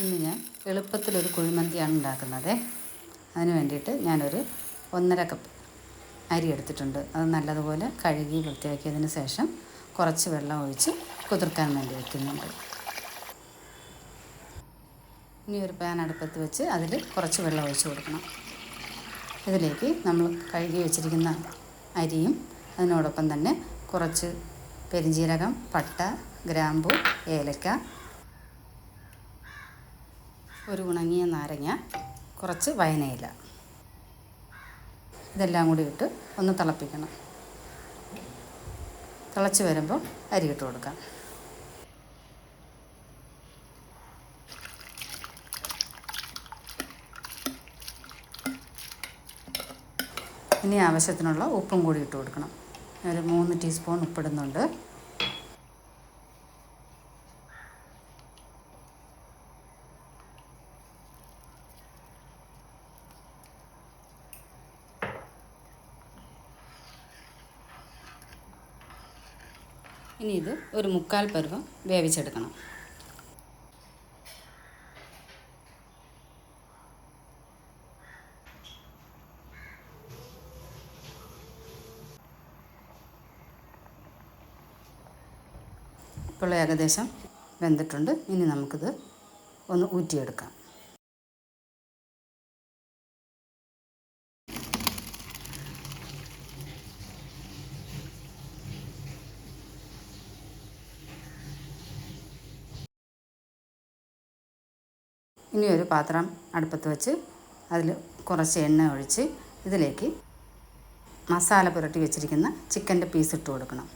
ഇന്ന് ഞാൻ എളുപ്പത്തിലൊരു കുഴിമന്തിയാണ് ഉണ്ടാക്കുന്നത്. അതിന് വേണ്ടിയിട്ട് ഞാനൊരു ഒന്നര കപ്പ് അരി എടുത്തിട്ടുണ്ട്. അത് നല്ലതുപോലെ കഴുകി വൃത്തിയാക്കിയതിന് ശേഷം കുറച്ച് വെള്ളം ഒഴിച്ച് കുതിർക്കാൻ വേണ്ടി വയ്ക്കുന്നുണ്ട് ഇനി ഒരു പാൻ അടുപ്പത്ത് വെച്ച് അതിൽ കുറച്ച് വെള്ളം ഒഴിച്ച് കൊടുക്കണം. ഇതിലേക്ക് നമ്മൾ കഴുകി വെച്ചിരിക്കുന്ന അരിയും അതിനോടൊപ്പം തന്നെ കുറച്ച് പെരിഞ്ജീരകം പട്ട ഗ്രാമ്പു ഏലക്ക ഒരു ഉണങ്ങിയ നാരങ്ങ കുറച്ച് വയനയില. ഇതെല്ലാം കൂടി ഇട്ട് ഒന്ന് തിളപ്പിക്കണം. തിളച്ച് വരുമ്പോൾ അരി ഇട്ട് കൊടുക്കാം. ഇനി ആവശ്യത്തിനുള്ള ഉപ്പും കൂടി ഇട്ട് കൊടുക്കണം. ഒരു മൂന്ന് ടീസ്പൂൺ ഉപ്പിടുന്നുണ്ട്. ഇനി ഇത് ഒരു മുക്കാൽ പരുവം വേവിച്ചെടുക്കണം. ഇപ്പോൾ ഏകദേശം വെന്തിട്ടുണ്ട്. ഇനി നമുക്കിത് ഒന്ന് ഊറ്റിയെടുക്കാം. ഇനി ഒരു പാത്രം അടുപ്പത്ത് വെച്ച് അതിൽ കുറച്ച് എണ്ണ ഒഴിച്ച് ഇതിലേക്ക് മസാല പുരട്ടി വെച്ചിരിക്കുന്ന ചിക്കന്റെ പീസ് ഇട്ട് കൊടുക്കണം.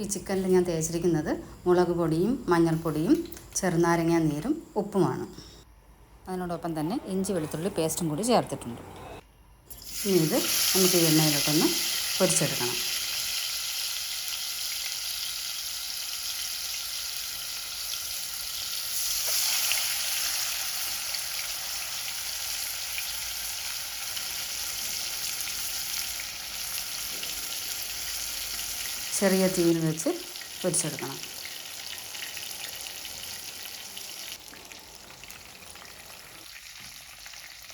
ഈ ചിക്കനിൽ ഞാൻ തേച്ചിരിക്കുന്നത് മുളക് പൊടിയും മഞ്ഞൾപ്പൊടിയും ചെറുനാരങ്ങ നീരും ഉപ്പുമാണ്. അതിനോടൊപ്പം തന്നെ ഇഞ്ചി വെളുത്തുള്ളി പേസ്റ്റും കൂടി ചേർത്തിട്ടുണ്ട്. ഇനി ഇത് നമുക്ക് ഈ എണ്ണയിലോട്ടൊന്ന് പൊരിച്ചെടുക്കണം. ചെറിയ തീയിൽ വെച്ച് പൊരിച്ചെടുക്കണം.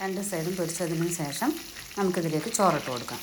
രണ്ട് സൈഡും പൊരിച്ചതിന് ശേഷം നമുക്കിതിലേക്ക് ചോറിട്ട് കൊടുക്കാം.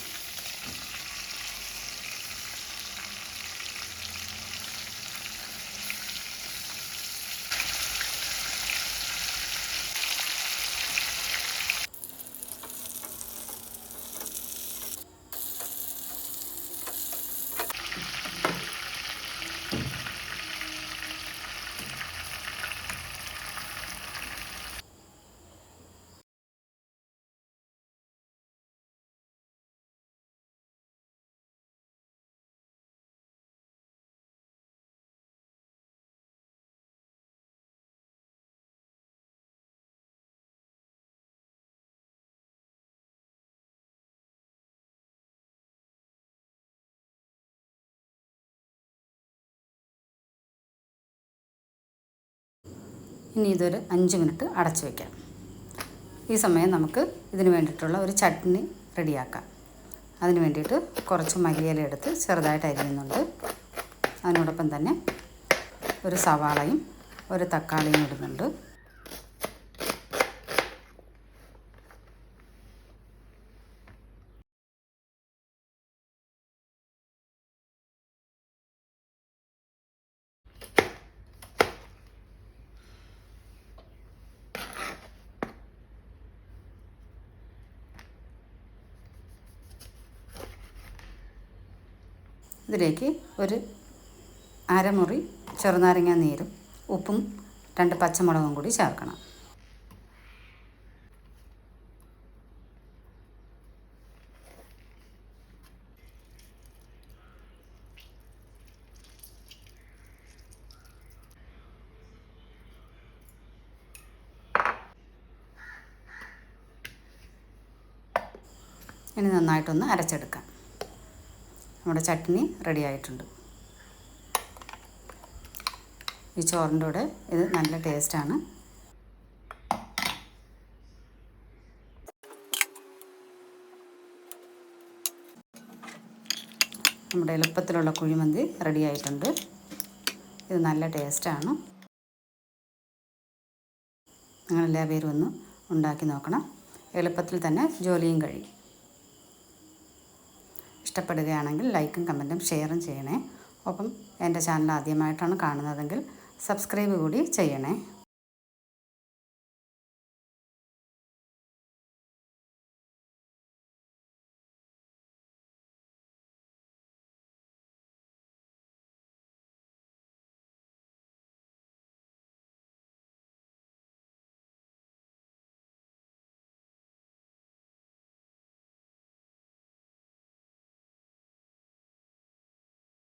ഇനി ഇതൊരു അഞ്ച് മിനിറ്റ് അടച്ചു വയ്ക്കാം ഈ സമയം നമുക്ക് ഇതിന് വേണ്ടിയിട്ടുള്ള ഒരു ചട്നി റെഡിയാക്കാം. അതിന് വേണ്ടിയിട്ട് കുറച്ച് മല്ലിയില എടുത്ത് ചെറുതായിട്ട് അരിയുന്നുണ്ട്. അതിനോടൊപ്പം തന്നെ ഒരു സവാളയും ഒരു തക്കാളിയും ഇടുന്നുണ്ട്. ഇതിലേക്ക് ഒരു അരമുറി ചെറുനാരങ്ങ നീരും ഉപ്പും രണ്ട് പച്ചമുളകും കൂടി ചേർക്കണം. ഇനി നന്നായിട്ടൊന്ന് അരച്ചെടുക്കാം. നമ്മുടെ ചട്നി റെഡി ആയിട്ടുണ്ട്. ഈ ചോറിന്റെ കൂടെ ഇത് നല്ല ടേസ്റ്റാണ് നമ്മുടെ എളുപ്പത്തിലുള്ള കുഴിമന്തി റെഡി ആയിട്ടുണ്ട്. ഇത് നല്ല ടേസ്റ്റാണ് നിങ്ങളെല്ലാ പേരും ഒന്ന് ഉണ്ടാക്കി നോക്കണം. എളുപ്പത്തിൽ തന്നെ ജോലിയും കഴിയും. ഇഷ്ടപ്പെടുകയാണെങ്കിൽ ലൈക്കും കമന്റും ഷെയറും ചെയ്യണേ. ഒപ്പം എന്റെ ചാനൽ ആദ്യമായിട്ടാണ് കാണുന്നതെങ്കിൽ സബ്സ്ക്രൈബ് കൂടി ചെയ്യണേ.